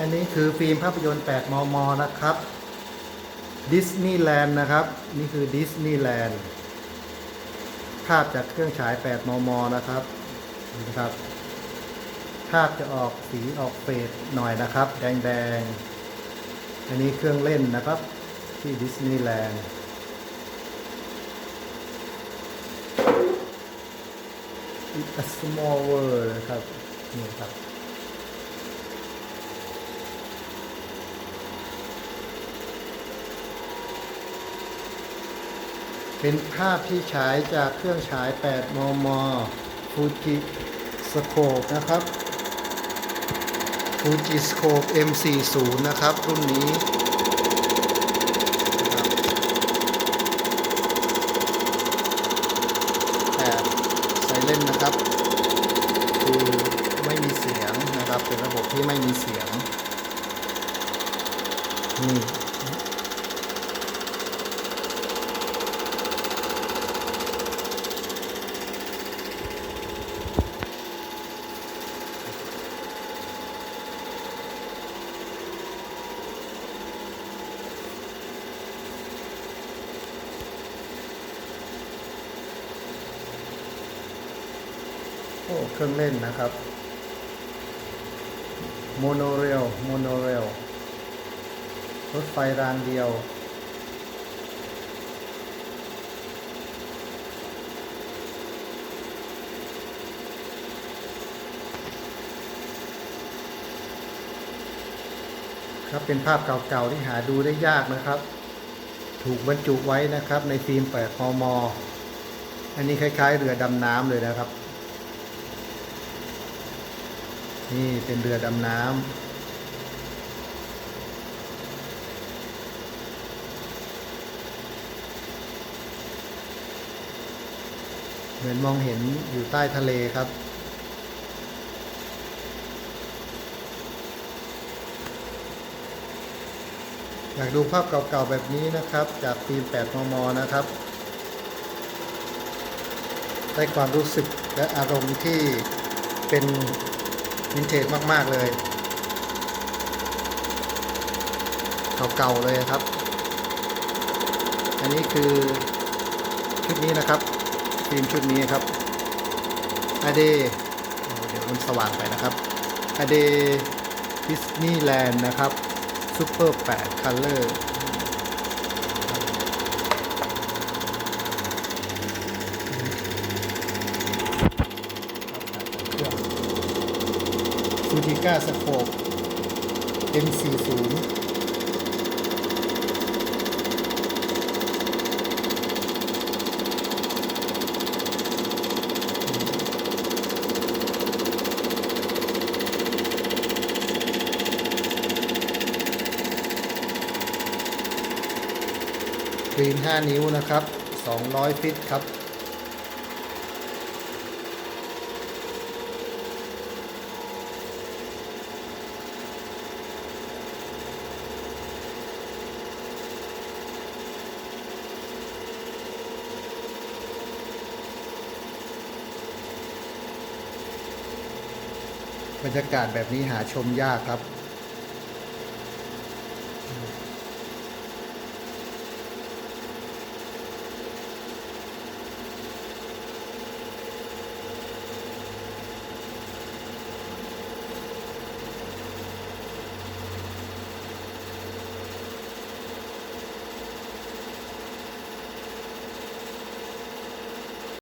อันนี้คือฟิล์มภาพยนตร์ 8 มม นะครับดิสนีย์แลนด์นะครับ นี่คือดิสนีย์แลนด์ภาพจากเครื่องฉาย 8 มม นะครับนี่นะครับ ภาพจะออกสีออกเฟดหน่อยนะครับ แดงๆ อันนี้เครื่องเล่นนะครับ ที่ดิสนีย์แลนด์ It's a small world นะครับ นี่ครับ เป็นภาพที่ฉายจากเครื่องฉาย 8 มม ฟูจิสโคปนะครับ ฟูจิสโคป M40 นะครับ รุ่นนี้นะครับแต่ไซเลนนะครับ คือไม่มีเสียงนะครับ เป็นระบบที่ไม่มีเสียง นี่ โอ้เครื่องเล่นนะครับโมโนเรลโมโนเรลรถไฟรางเดียว ครับเป็นภาพเก่าๆที่หาดูได้ยากนะครับ ถูกบรรจุไว้นะครับในฟิล์ม8มม อันนี้คล้ายๆเรือดำน้ำเลยนะครับ นี่เป็นเรือดำน้ำเหมือนมองเห็นอยู่ใต้ทะเลครับอยากดูภาพเก่าๆแบบนี้นะครับ จากฟิล์ม 8 มม นะครับ ได้ความรู้สึกและอารมณ์ที่เป็น วินเทจมาก ๆ เลย เก่า ๆ เลยครับ อันนี้คือชุดนี้นะครับฟิล์มชุดนี้ครับอเดเดี๋ยวมันสว่างไปนะครับอเดดิสนีย์แลนด์นะครับซูเปอร์8 Color ฟูจิก้าสโคป M40 กรีน 5 นิ้วนะครับ 200 ฟิตครับ บรรยากาศแบบนี้หาชมยากครับ